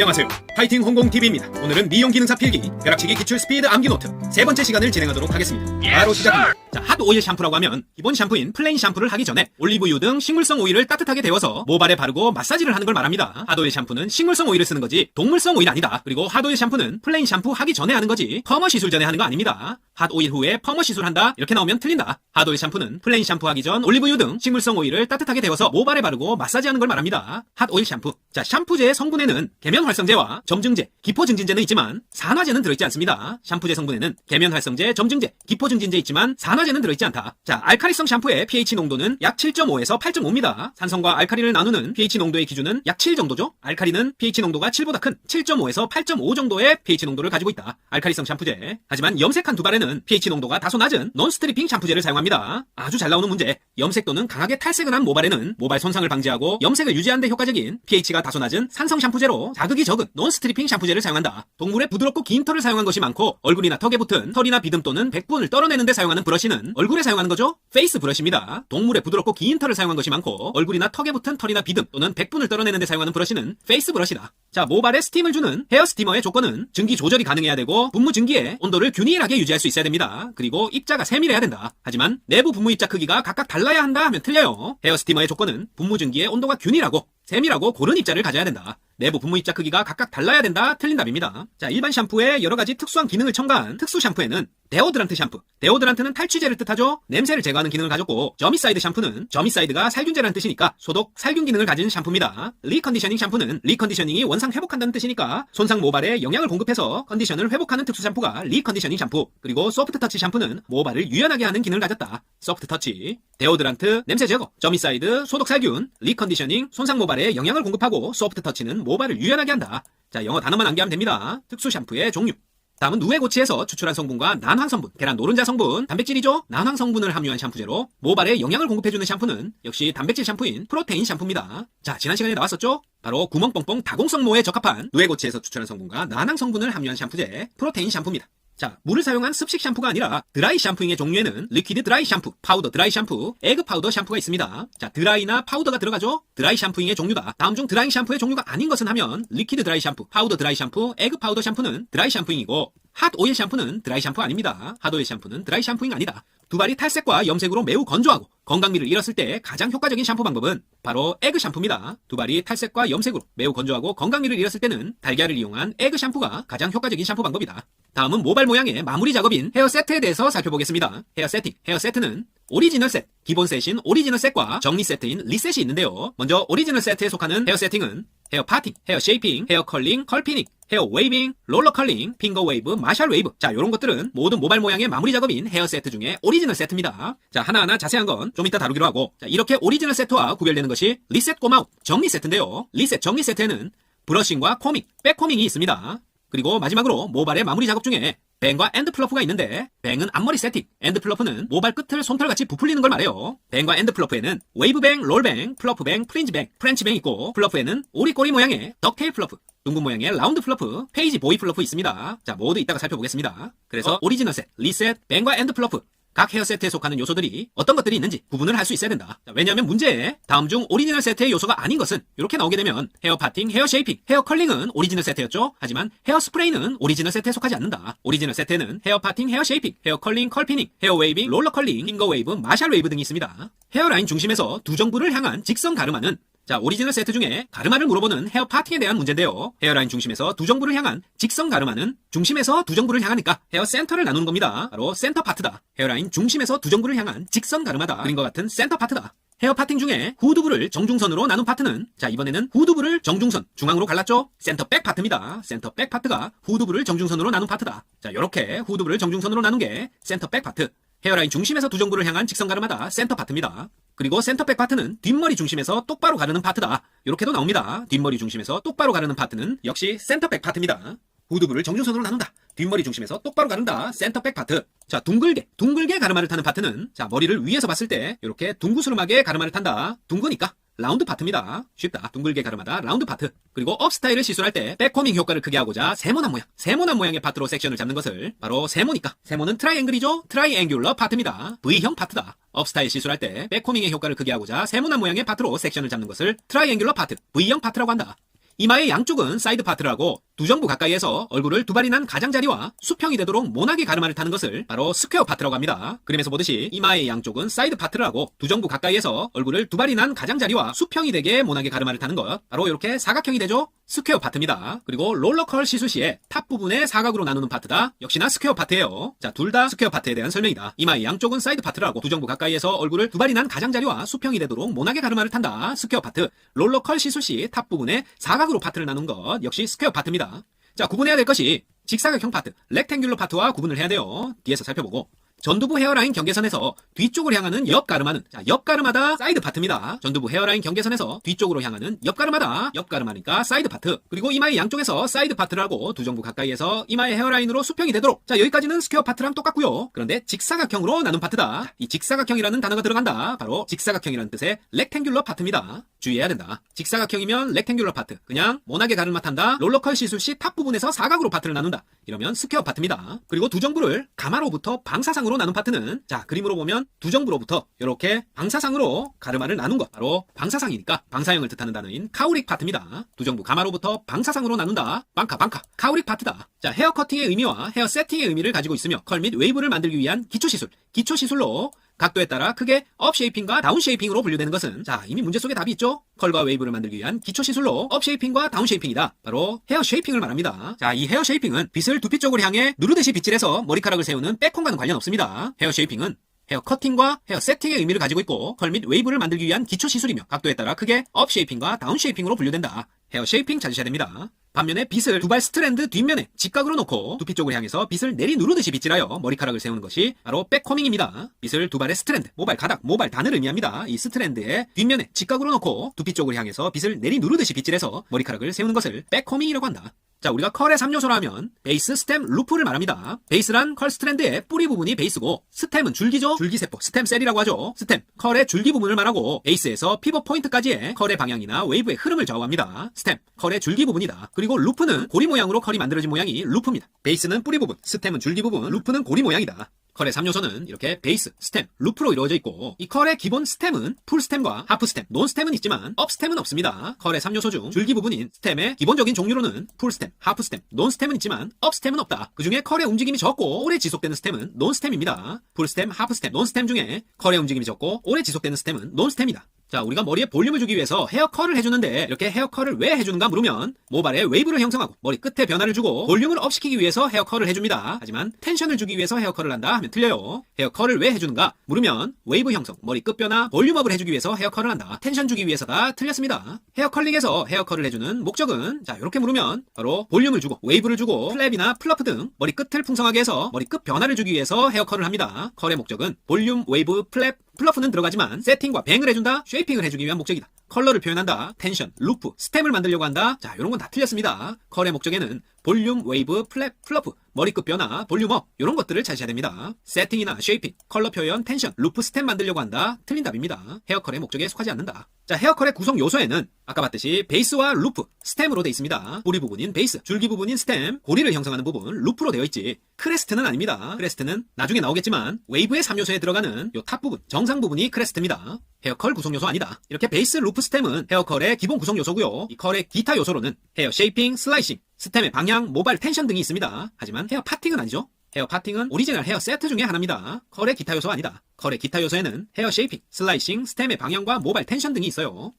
안녕하세요. 파이팅 홍공TV입니다. 오늘은 미용 기능사 필기, 벼락치기 기출 스피드 암기 노트 세 번째 시간을 진행하도록 하겠습니다. 바로 시작합니다. 자, 핫 오일 샴푸라고 하면 기본 샴푸인 플레인 샴푸를 하기 전에 올리브유 등 식물성 오일을 따뜻하게 데워서 모발에 바르고 마사지를 하는 걸 말합니다. 핫 오일 샴푸는 식물성 오일을 쓰는 거지 동물성 오일 아니다. 그리고 핫 오일 샴푸는 플레인 샴푸 하기 전에 하는 거지 퍼머 시술 전에 하는 거 아닙니다. 핫 오일 후에 퍼머 시술 한다. 이렇게 나오면 틀린다. 핫 오일 샴푸는 플레인 샴푸 하기 전 올리브유 등 식물성 오일을 따뜻하게 데워서 모발에 바르고 마사지하는 걸 말합니다. 핫 오일 샴푸. 자, 샴푸제의 성분에는 계면 활성제와 점증제, 기포 증진제는 있지만 산화제는 들어있지 않습니다. 샴푸제 성분에는 계면 활성제, 점증제, 기포 증진제 있지만 산화제는 들어있지 않다. 자, 알카리성 샴푸의 pH 농도는 약 7.5에서 8.5입니다. 산성과 알카리를 나누는 pH 농도의 기준은 약 7 정도죠. 알카리는 pH 농도가 7보다 큰 7.5에서 8.5 정도의 pH 농도를 가지고 있다. 알카리성 샴푸제. 하지만 염색한 두 발에는 pH 농도가 다소 낮은 논스트리핑 샴푸제를 사용합니다. 아주 잘 나오는 문제. 염색도는 강하게 탈색을 한 모발에는 모발 손상을 방지하고 염색을 유지하는 데 효과적인 pH가 다소 낮은 산성 샴푸제로 자극 이 적은 논스트리핑 샴푸제를 사용한다. 동물의 부드럽고 긴 털을 사용한 것이 많고 얼굴이나 턱에 붙은 털이나 비듬 또는 백분을 떨어내는 데 사용하는 브러쉬는 얼굴에 사용하는 거죠? 페이스 브러쉬입니다. 동물의 부드럽고 긴 털을 사용한 것이 많고 얼굴이나 턱에 붙은 털이나 비듬 또는 백분을 떨어내는 데 사용하는 브러쉬는 페이스 브러쉬다. 자, 모발에 스팀을 주는 헤어 스티머의 조건은 증기 조절이 가능해야 되고 분무 증기의 온도를 균일하게 유지할 수 있어야 됩니다. 그리고 입자가 세밀해야 된다. 하지만 내부 분무 입자 크기가 각각 달라야 한다 하면 틀려요. 헤어 스티머의 조건은 분무 증기의 온도가 균일하고 세밀하고 고른 입자를 가져야 된다. 내부 분무 입자 크기가 각각 달라야 된다. 틀린 답입니다. 자, 일반 샴푸에 여러 가지 특수한 기능을 첨가한 특수 샴푸에는 데오드란트 샴푸. 데오드란트는 탈취제를 뜻하죠. 냄새를 제거하는 기능을 가졌고 저미사이드 샴푸는 저미사이드가 살균제라는 뜻이니까 소독, 살균 기능을 가진 샴푸입니다. 리컨디셔닝 샴푸는 리컨디셔닝이 원상 회복한다는 뜻이니까 손상 모발에 영양을 공급해서 컨디션을 회복하는 특수 샴푸가 리컨디셔닝 샴푸. 그리고 소프트 터치 샴푸는 모발을 유연하게 하는 기능을 가졌다. 소프트 터치. 데오드란트, 냄새 제거, 저미사이드, 소독 살균, 리컨디셔닝, 손상 모발에 영양을 공급하고 소프트 터치는 모발을 유연하게 한다. 자, 영어 단어만 암기하면 됩니다. 특수 샴푸의 종류. 다음은 누에고치에서 추출한 성분과 난황 성분, 계란 노른자 성분, 단백질이죠. 난황 성분을 함유한 샴푸제로 모발에 영양을 공급해주는 샴푸는 역시 단백질 샴푸인 프로테인 샴푸입니다. 자, 지난 시간에 나왔었죠? 바로 구멍 뻥뻥 다공성 모에 적합한 누에고치에서 추출한 성분과 난황 성분을 함유한 샴푸제 프로테인 샴푸입니다. 자, 물을 사용한 습식 샴푸가 아니라 드라이 샴푸잉의 종류에는 리퀴드 드라이 샴푸, 파우더 드라이 샴푸, 에그 파우더 샴푸가 있습니다. 자, 드라이나 파우더가 들어가죠? 드라이 샴푸잉의 종류다. 다음 중 드라이 샴푸의 종류가 아닌 것은 하면 리퀴드 드라이 샴푸, 파우더 드라이 샴푸, 에그 파우더 샴푸는 드라이 샴푸잉이고 핫 오일 샴푸는 드라이 샴푸 아닙니다. 핫 오일 샴푸는 드라이 샴푸잉 아니다. 두발이 탈색과 염색으로 매우 건조하고 건강미를 잃었을 때 가장 효과적인 샴푸 방법은 바로 에그 샴푸입니다. 두발이 탈색과 염색으로 매우 건조하고 건강미를 잃었을 때는 달걀을 이용한 에그 샴푸가 가장 효과적인 샴푸 방법이다. 다음은 모발 모양의 마무리 작업인 헤어 세트에 대해서 살펴보겠습니다. 헤어 세팅, 헤어 세트는 오리지널 셋, 기본 셋인 오리지널 셋과 정리 세트인 리셋이 있는데요. 먼저 오리지널 세트에 속하는 헤어 세팅은 헤어 파팅, 헤어 쉐이핑, 헤어 컬링, 컬피닝, 헤어 웨이빙, 롤러 컬링, 핑거 웨이브, 마샬 웨이브. 자, 요런 것들은 모든 모발 모양의 마무리 작업인 헤어 세트 중에 오리지널 세트입니다. 자, 하나하나 자세한 건 좀 이따 다루기로 하고, 자, 이렇게 오리지널 세트와 구별되는 것이 리셋 꼬마웃, 정리 세트인데요. 리셋, 정리 세트에는 브러싱과 코밍, 백코밍이 있습니다. 그리고 마지막으로 모발의 마무리 작업 중에 뱅과 엔드 플러프가 있는데 뱅은 앞머리 세팅, 엔드 플러프는 모발 끝을 솜털같이 부풀리는 걸 말해요. 뱅과 엔드 플러프에는 웨이브뱅, 롤뱅, 플러프뱅, 프린지뱅, 프렌치뱅 있고 플러프에는 오리꼬리 모양의 덕테일 플러프, 둥근 모양의 라운드 플러프, 페이지 보이 플러프 있습니다. 자, 모두 이따가 살펴보겠습니다. 그래서 오리지널 셋, 리셋, 뱅과 엔드 플러프 각 헤어 세트에 속하는 요소들이 어떤 것들이 있는지 구분을 할 수 있어야 된다. 자, 왜냐하면 문제에 다음 중 오리지널 세트의 요소가 아닌 것은 이렇게 나오게 되면 헤어 파팅, 헤어 쉐이핑, 헤어 컬링은 오리지널 세트였죠. 하지만 헤어 스프레이는 오리지널 세트에 속하지 않는다. 오리지널 세트에는 헤어 파팅, 헤어 쉐이핑, 헤어 컬링, 컬피닝, 헤어 웨이빙, 롤러 컬링, 핑거 웨이브, 마샬 웨이브 등이 있습니다. 헤어라인 중심에서 두 정부를 향한 직선 가르마는 자, 오리지널 세트 중에 가르마를 물어보는 헤어 파팅에 대한 문제인데요. 헤어라인 중심에서 두 정부를 향한 직선 가르마는 중심에서 두 정부를 향하니까 헤어 센터를 나누는 겁니다. 바로 센터 파트다. 헤어라인 중심에서 두 정부를 향한 직선 가르마다. 그림과 같은 센터 파트다. 헤어 파팅 중에 후두부를 정중선으로 나눈 파트는 자 이번에는 후두부를 정중선 중앙으로 갈랐죠 센터 백 파트입니다 센터 백 파트가 후두부를 정중선으로 나눈 파트다 자 요렇게 후두부를 정중선으로 나눈 게 센터 백 파트 헤어라인 중심에서 두 정부를 향한 직선 가르마다 센터 파트입니다 그리고 센터백 파트는 뒷머리 중심에서 똑바로 가르는 파트다. 이렇게도 나옵니다. 뒷머리 중심에서 똑바로 가르는 파트는 역시 센터백 파트입니다. 후두부를 정중선으로 나눈다. 뒷머리 중심에서 똑바로 가른다. 센터백 파트. 자, 둥글게, 둥글게 가르마를 타는 파트는 자, 머리를 위에서 봤을 때 이렇게 둥구스름하게 가르마를 탄다. 둥그니까 라운드 파트입니다. 쉽다. 둥글게 가르마다 라운드 파트. 그리고 업 스타일을 시술할 때 백코밍 효과를 크게 하고자 세모난 모양, 세모난 모양의 파트로 섹션을 잡는 것을 바로 세모니까. 세모는 트라이앵글이죠. 트라이앵귤러 파트입니다. V형 파트다. 업 스타일 시술할 때 백코밍의 효과를 크게 하고자 세모난 모양의 파트로 섹션을 잡는 것을 트라이앵귤러 파트, V형 파트라고 한다. 이마의 양쪽은 사이드 파트를 하고 두 정부 가까이에서 얼굴을 두 발이 난 가장자리와 수평이 되도록 모나게 가르마를 타는 것을 바로 스퀘어 파트라고 합니다. 그림에서 보듯이 이마의 양쪽은 사이드 파트를 하고 두 정부 가까이에서 얼굴을 두 발이 난 가장자리와 수평이 되게 모나게 가르마를 타는 것 바로 이렇게 사각형이 되죠. 스퀘어 파트입니다. 그리고 롤러컬 시술 시에 탑 부분에 사각으로 나누는 파트다. 역시나 스퀘어 파트예요. 자, 둘 다 스퀘어 파트에 대한 설명이다. 이마의 양쪽은 사이드 파트를 하고 두 정부 가까이에서 얼굴을 두 발이 난 가장자리와 수평이 되도록 모나게 가르마를 탄다. 스퀘어 파트. 롤러컬 시술 시탑 부분에 사각으로 파트를 나눈 것 역시 스퀘어 파트입니다. 자, 구분해야 될 것이 직사각형 파트, 렉탱귤러 파트와 구분을 해야 돼요. 뒤에서 살펴보고. 전두부 헤어라인 경계선에서 뒤쪽을 향하는 옆 가르마는 자, 옆 가르마다 사이드 파트입니다. 전두부 헤어라인 경계선에서 뒤쪽으로 향하는 옆 가르마다 옆 가르마니까 사이드 파트. 그리고 이마의 양쪽에서 사이드 파트를 하고 두 정부 가까이에서 이마의 헤어라인으로 수평이 되도록 자, 여기까지는 스퀘어 파트랑 똑같고요. 그런데 직사각형으로 나눈 파트다. 이 직사각형이라는 단어가 들어간다. 바로 직사각형이라는 뜻의 렉탱귤러 파트입니다. 주의해야 된다. 직사각형이면 렉탱귤러 파트. 그냥 모나게 가르마 탄다. 롤러컬 시술 시 탑 부분에서 사각으로 파트를 나눈다. 이러면 스퀘어 파트입니다. 그리고 두 정부를 가마로부터 방사상으로 나눈 파트는 자 그림으로 보면 두 정부로부터 이렇게 방사상으로 가르마를 나눈 것 바로 방사상이니까 방사형을 뜻하는 단어인 카우릭 파트입니다. 두 정부 가마로부터 방사상으로 나눈다. 방카 방카 카우릭 파트다. 자 헤어 커팅의 의미와 헤어 세팅의 의미를 가지고 있으며 컬 및 웨이브를 만들기 위한 기초 시술 기초 시술로 각도에 따라 크게 업 쉐이핑과 다운 쉐이핑으로 분류되는 것은 자 이미 문제 속에 답이 있죠? 컬과 웨이브를 만들기 위한 기초 시술로 업 쉐이핑과 다운 쉐이핑이다. 바로 헤어 쉐이핑을 말합니다. 자 이 헤어 쉐이핑은 빗을 두피 쪽으로 향해 누르듯이 빗질해서 머리카락을 세우는 백홈과는 관련 없습니다. 헤어 쉐이핑은 헤어 커팅과 헤어 세팅의 의미를 가지고 있고 컬 및 웨이브를 만들기 위한 기초 시술이며 각도에 따라 크게 업 쉐이핑과 다운 쉐이핑으로 분류된다. 헤어 쉐이핑 찾으셔야 됩니다 반면에 빗을 두발 스트랜드 뒷면에 직각으로 놓고 두피 쪽을 향해서 빗을 내리 누르듯이 빗질하여 머리카락을 세우는 것이 바로 백커밍입니다. 빗을 두 발의 스트랜드, 모발, 가닥, 모발, 단을 의미합니다. 이 스트랜드의 뒷면에 직각으로 놓고 두피 쪽을 향해서 빗을 내리 누르듯이 빗질해서 머리카락을 세우는 것을 백커밍이라고 한다. 자, 우리가 컬의 3요소라 하면 베이스, 스템, 루프를 말합니다. 베이스란 컬 스트랜드의 뿌리 부분이 베이스고 스템은 줄기죠. 줄기세포, 스템셀이라고 하죠. 스템, 컬의 줄기 부분을 말하고 베이스에서 피벗 포인트까지의 컬의 방향이나 웨이브의 흐름을 좌우합니다. 스템, 컬의 줄기 부분이다. 그리고 루프는 고리 모양으로 컬이 만들어진 모양이 루프입니다. 베이스는 뿌리 부분, 스템은 줄기 부분, 루프는 고리 모양이다. 컬의 3요소는 이렇게 베이스, 스템, 루프로 이루어져 있고 이 컬의 기본 스템은 풀 스템과 하프 스템, 논 스템은 있지만 업 스템은 없습니다. 컬의 3요소 중 줄기 부분인 스템의 기본적인 종류로는 풀 스템, 하프 스템, 논 스템은 있지만 업 스템은 없다. 그 중에 컬의 움직임이 적고 오래 지속되는 스템은 논 스템입니다. 풀 스템, 하프 스템, 논 스템 중에 컬의 움직임이 적고 오래 지속되는 스템은 논 스템이다. 자, 우리가 머리에 볼륨을 주기 위해서 헤어컬을 해주는데 이렇게 헤어컬을 왜 해주는가 물으면 모발에 웨이브를 형성하고 머리 끝에 변화를 주고 볼륨을 업시키기 위해서 헤어컬을 해줍니다. 하지만 텐션을 주기 위해서 헤어컬을 한다 하면 틀려요. 헤어컬을 왜 해주는가 물으면 웨이브 형성, 머리 끝 변화, 볼륨업을 해주기 위해서 헤어컬을 한다. 텐션 주기 위해서다 틀렸습니다. 헤어컬링에서 헤어컬을 해주는 목적은 자 이렇게 물으면 바로 볼륨을 주고 웨이브를 주고 플랩이나 플러프 등 머리 끝을 풍성하게 해서 머리 끝 변화를 주기 위해서 헤어컬을 합니다. 컬의 목적은 볼륨, 웨이브, 플랩, 플러프는 들어가지만 세팅과 뱅을 해준다, 쉐이핑을 해주기 위한 목적이다. 컬러를 표현한다, 텐션, 루프, 스템을 만들려고 한다. 자, 이런 건 다 틀렸습니다. 컬의 목적에는 볼륨, 웨이브, 플랩, 플러프, 머리끝 변화, 볼륨업 이런 것들을 찾으셔야 됩니다. 세팅이나 쉐이핑, 컬러 표현, 텐션, 루프, 스템 만들려고 한다. 틀린 답입니다. 헤어컬의 목적에 속하지 않는다. 자, 헤어컬의 구성 요소에는 아까 봤듯이 베이스와 루프, 스템으로 되어 있습니다. 뿌리 부분인 베이스, 줄기 부분인 스템, 고리를 형성하는 부분 루프로 되어 있지. 크레스트는 아닙니다. 크레스트는 나중에 나오겠지만 웨이브의 3요소에 들어가는 요 탑 부분, 정상 부분이 크레스트입니다. 헤어컬 구성 요소 아니다. 이렇게 베이스, 루프, 스템은 헤어컬의 기본 구성 요소고요. 이 컬의 기타 요소로는 헤어 쉐이핑, 슬라이싱, 스템의 방향, 모발, 텐션 등이 있습니다. 하지만 헤어 파팅은 아니죠. 헤어 파팅은 오리지널 헤어 세트 중에 하나입니다. 컬의 기타 요소가 아니다. 컬의 기타 요소에는 헤어 쉐이핑, 슬라이싱, 스템의 방향과 모발 텐션 등이 있어요.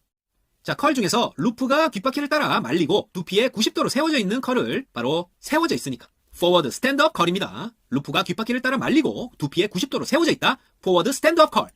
자, 컬 중에서 루프가 귓바퀴를 따라 말리고 두피에 90도로 세워져 있는 컬을 바로 세워져 있으니까 포워드 스탠드업 컬입니다. 루프가 귓바퀴를 따라 말리고 두피에 90도로 세워져 있다. 포워드 스탠드업 컬.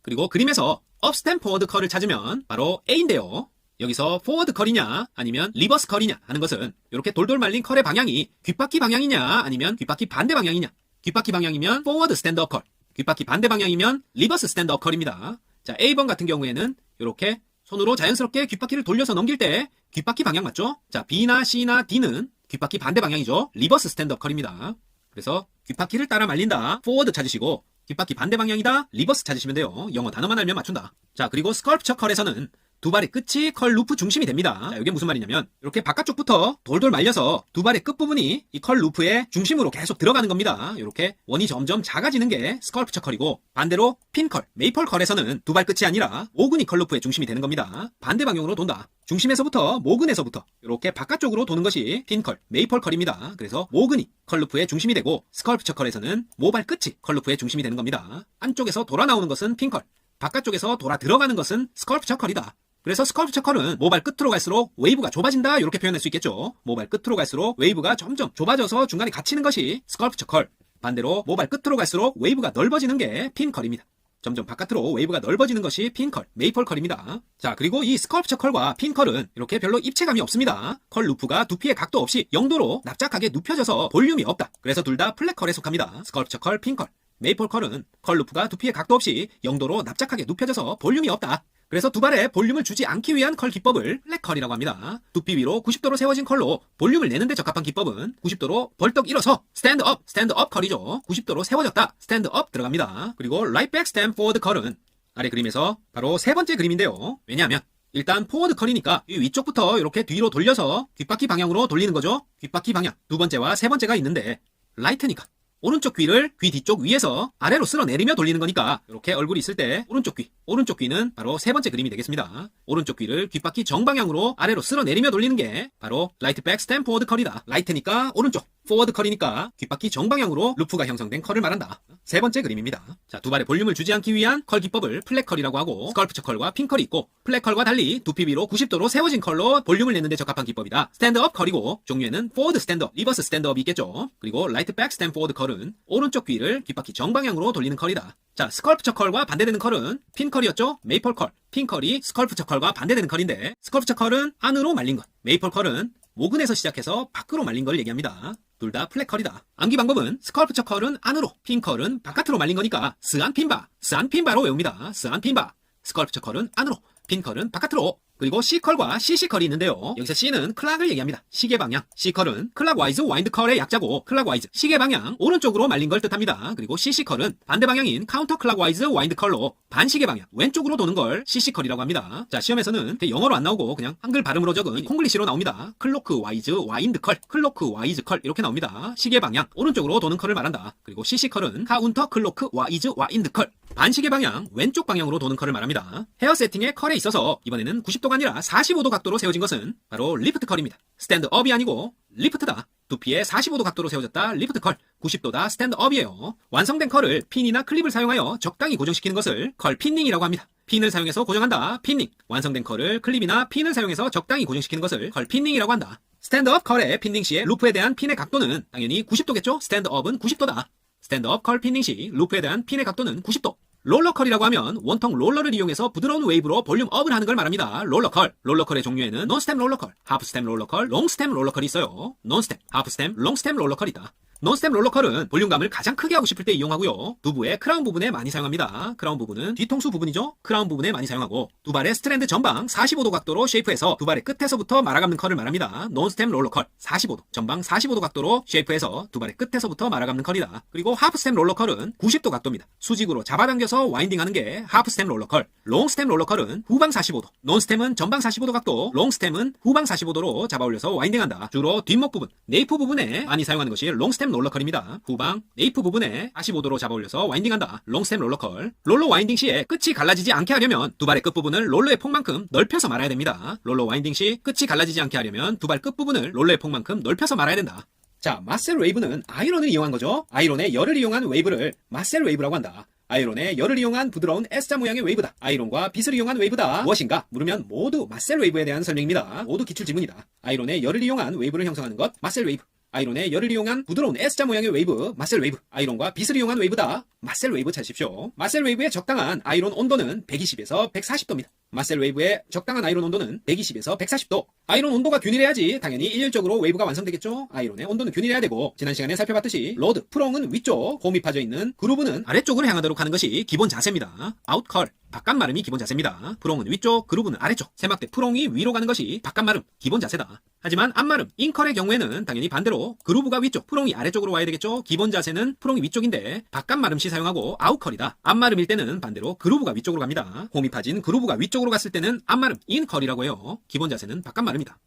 그리고 그림에서 업스템 포워드 컬을 찾으면 바로 A인데요. 여기서 포워드 컬이냐 아니면 리버스 컬이냐 하는 것은 이렇게 돌돌 말린 컬의 방향이 귓바퀴 방향이냐 아니면 귓바퀴 반대 방향이냐 귓바퀴 방향이면 포워드 스탠드업 컬 귓바퀴 반대 방향이면 리버스 스탠드업 컬입니다 자 A번 같은 경우에는 이렇게 손으로 자연스럽게 귓바퀴를 돌려서 넘길 때 귓바퀴 방향 맞죠? 자 B나 C나 D는 귓바퀴 반대 방향이죠 리버스 스탠드업 컬입니다 그래서 귓바퀴를 따라 말린다 포워드 찾으시고 뒷바퀴 반대 방향이다. 리버스 찾으시면 돼요. 영어 단어만 알면 맞춘다. 자, 그리고 스컬프처 컬에서는 두 발의 끝이 컬 루프 중심이 됩니다. 자, 이게 무슨 말이냐면 이렇게 바깥쪽부터 돌돌 말려서 두 발의 끝부분이 이 컬 루프의 중심으로 계속 들어가는 겁니다. 이렇게 원이 점점 작아지는 게 스컬프처 컬이고 반대로 핀컬, 메이펄 컬에서는 두 발 끝이 아니라 모근이 컬 루프의 중심이 되는 겁니다. 반대 방향으로 돈다. 중심에서부터 모근에서부터 이렇게 바깥쪽으로 도는 것이 핀컬, 메이펄 컬입니다. 그래서 모근이 컬루프의 중심이 되고 스컬프처 컬에서는 모발 끝이 컬루프의 중심이 되는 겁니다. 안쪽에서 돌아 나오는 것은 핀컬, 바깥쪽에서 돌아 들어가는 것은 스컬프처 컬이다. 그래서 스컬프처 컬은 모발 끝으로 갈수록 웨이브가 좁아진다 이렇게 표현할 수 있겠죠. 모발 끝으로 갈수록 웨이브가 점점 좁아져서 중간에 갇히는 것이 스컬프처 컬. 반대로 모발 끝으로 갈수록 웨이브가 넓어지는 게 핀 컬입니다. 점점 바깥으로 웨이브가 넓어지는 것이 핀컬, 메이펄 컬입니다. 자, 그리고 이 스컬프처 컬과 핀 컬은 이렇게 별로 입체감이 없습니다. 컬 루프가 두피의 각도 없이 0도로 납작하게 눕혀져서 볼륨이 없다. 그래서 둘 다 플랫 컬에 속합니다. 스컬프처 컬, 핀 컬. 메이플 컬은 컬 루프가 두피의 각도 없이 0도로 납작하게 눕혀져서 볼륨이 없다. 그래서 두 발에 볼륨을 주지 않기 위한 컬 기법을 플랫 컬이라고 합니다. 두피 위로 90도로 세워진 컬로 볼륨을 내는데 적합한 기법은 90도로 벌떡 일어서 스탠드 업, 스탠드 업 컬이죠. 90도로 세워졌다, 스탠드 업 들어갑니다. 그리고 라이트 백 스탠드 포워드 컬은 아래 그림에서 바로 세 번째 그림인데요. 왜냐하면 일단 포워드 컬이니까 이 위쪽부터 이렇게 뒤로 돌려서 귓바퀴 방향으로 돌리는 거죠. 귓바퀴 방향. 두 번째와 세 번째가 있는데 라이트니까 오른쪽 귀를 귀 뒤쪽 위에서 아래로 쓸어내리며 돌리는 거니까 이렇게 얼굴이 있을 때 오른쪽 귀, 오른쪽 귀는 바로 세 번째 그림이 되겠습니다. 오른쪽 귀를 귓바퀴 정방향으로 아래로 쓸어내리며 돌리는 게 바로 라이트 백 스탬 포워드 컬이다. 라이트니까 오른쪽, 포워드 컬이니까 귓바퀴 정방향으로 루프가 형성된 컬을 말한다. 세 번째 그림입니다. 자, 두 발의 볼륨을 주지 않기 위한 컬 기법을 플랫 컬이라고 하고 스컬프처 컬과 핀 컬이 있고 플랫 컬과 달리 두피 위로 90도로 세워진 컬로 볼륨을 내는데 적합한 기법이다. 스탠드업 컬이고 종류에는 포워드 스탠드업, 리버스 스탠드업이 있겠죠. 그리고 라이트 백 스탠 포워드 컬은 오른쪽 귀를 귓바퀴 정방향으로 돌리는 컬이다. 자, 스컬프처 컬과 반대되는 컬은 핀 컬이었죠? 메이플 컬. 핀 컬이 스컬프처 컬과 반대되는 컬인데 스컬프처 컬은 안으로 말린 것. 메이플 컬은 모근에서 시작해서 밖으로 말린 걸 얘기합니다. 둘 다 플랫 컬이다. 암기 방법은 스컬프처 컬은 안으로, 핀 컬은 바깥으로 말린 거니까 스안 핀바, 스안 핀바로 외웁니다. 스안 핀바. 스컬프처 컬은 안으로, 핀 컬은 바깥으로. 그리고 C컬과 CC컬이 있는데요. 여기서 C는 클락을 얘기합니다. 시계 방향. C컬은 클락와이즈 와인드 컬의 약자고 클락와이즈 시계 방향 오른쪽으로 말린 걸 뜻합니다. 그리고 CC컬은 반대 방향인 카운터 클락와이즈 와인드 컬로 반시계 방향 왼쪽으로 도는 걸 CC컬이라고 합니다. 자 시험에서는 영어로 안 나오고 그냥 한글 발음으로 적은 콩글리시로 나옵니다. 클로크 와이즈 와인드 컬, 클로크 와이즈 컬 이렇게 나옵니다. 시계 방향 오른쪽으로 도는 컬을 말한다. 그리고 CC컬은 카운터 클로크 와이즈 와인드 컬 반시계 방향 왼쪽 방향으로 도는 컬을 말합니다. 헤어 세팅의 컬에 있어서 이번에는 90도가 아니라 45도 각도로 세워진 것은 바로 리프트 컬입니다. 스탠드업이 아니고 리프트다. 두피에 45도 각도로 세워졌다 리프트 컬 90도다 스탠드업이에요. 완성된 컬을 핀이나 클립을 사용하여 적당히 고정시키는 것을 컬 핀닝이라고 합니다. 핀을 사용해서 고정한다 핀닝 완성된 컬을 클립이나 핀을 사용해서 적당히 고정시키는 것을 컬 핀닝이라고 한다. 스탠드업 컬의 핀닝 시의 루프에 대한 핀의 각도는 당연히 90도겠죠? 스탠드업은 90도다. 스탠드업 컬 피닝 시 루프에 대한 핀의 각도는 90도. 롤러컬이라고 하면 원통 롤러를 이용해서 부드러운 웨이브로 볼륨 업을 하는 걸 말합니다. 롤러컬. 롤러컬의 종류에는 논스템 롤러컬, 하프스템 롤러컬, 롱스템 롤러컬이 있어요. 논스템, 하프스템, 롱스템 롤러컬이 있다. 논스템 롤러컬은 볼륨감을 가장 크게 하고 싶을 때 이용하고요. 두부의 크라운 부분에 많이 사용합니다. 크라운 부분은 뒤통수 부분이죠. 크라운 부분에 많이 사용하고 두 발의 스트랜드 전방 45도 각도로 쉐이프해서 두 발의 끝에서부터 말아감는 컬을 말합니다. 논스템 롤러컬 45도 전방 45도 각도로 쉐이프해서 두 발의 끝에서부터 말아감는 컬이다. 그리고 하프스템 롤러컬은 90도 각도입니다. 수직으로 잡아당겨서 와인딩하는 게 하프스템 롤러컬. 롱스템 롤러컬은 후방 45도. 논스템은 전방 45도 각도. 롱스템은 후방 45도로 잡아올려서 와인딩한다. 주로 뒷목 부분, 네이프 부분에 많이 사용하는 것이 롱스 템 롤러컬입니다. 후방, 네이프 부분에 45도로 잡아올려서 와인딩한다. 롱스템 롤러컬. 롤러 와인딩 시에 끝이 갈라지지 않게 하려면 두 발의 끝부분을 롤러의 폭만큼 넓혀서 말아야 됩니다. 롤러 와인딩 시 끝이 갈라지지 않게 하려면 두 발 끝부분을 롤러의 폭만큼 넓혀서 말아야 된다. 자, 마셀 웨이브는 아이론을 이용한 거죠. 아이론의 열을 이용한 웨이브를 마셀 웨이브라고 한다. 아이론의 열을 이용한 부드러운 S자 모양의 웨이브다. 아이론과 빛을 이용한 웨이브다. 무엇인가? 물으면 모두 마셀 웨이브에 대한 설명입니다. 모두 기출 지문이다. 아이론의 열을 이용한 웨이브를 형성하는 것 마셀 웨이브. 아이론의 열을 이용한 부드러운 S자 모양의 웨이브, 마셀 웨이브. 아이론과 빛을 이용한 웨이브다. 마셀 웨이브 찾으십시오. 마셀 웨이브의 적당한 아이론 온도는 120에서 140도입니다. 마셀 웨이브의 적당한 아이론 온도는 120에서 140도. 아이론 온도가 균일해야지 당연히 일률적으로 웨이브가 완성되겠죠. 아이론의 온도는 균일해야 되고 지난 시간에 살펴봤듯이 로드, 프롱은 위쪽, 홈이 파져 있는 그루브는 아래쪽으로 향하도록 하는 것이 기본 자세입니다. 아웃컬, 바깥 마름이 기본 자세입니다. 프롱은 위쪽, 그루브는 아래쪽. 세막대 프롱이 위로 가는 것이 바깥 마름, 기본 자세다. 하지만 앞마름, 인컬의 경우에는 당연히 반대로 그루브가 위쪽, 프롱이 아래쪽으로 와야 되겠죠. 기본 자세는 프롱이 위쪽인데 바깥 마름 시 사용하고 아웃컬이다. 앞마름일 때는 반대로 그루브가 위쪽으로 갑니다. 홈이 파진 그루브가 위쪽으로 쪽으로 갔을 때는 앞마름, 인컬이라고 해요. 기본 자세는 바깥마름이다.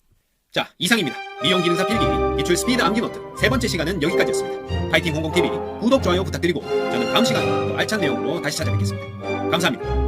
자, 이상입니다. 미용 기능사 필기, 기출 스피드 암기 노트 세 번째 시간은 여기까지였습니다. 파이팅 홍콩TV 구독, 좋아요 부탁드리고 저는 다음 시간에 더 알찬 내용으로 다시 찾아뵙겠습니다. 감사합니다.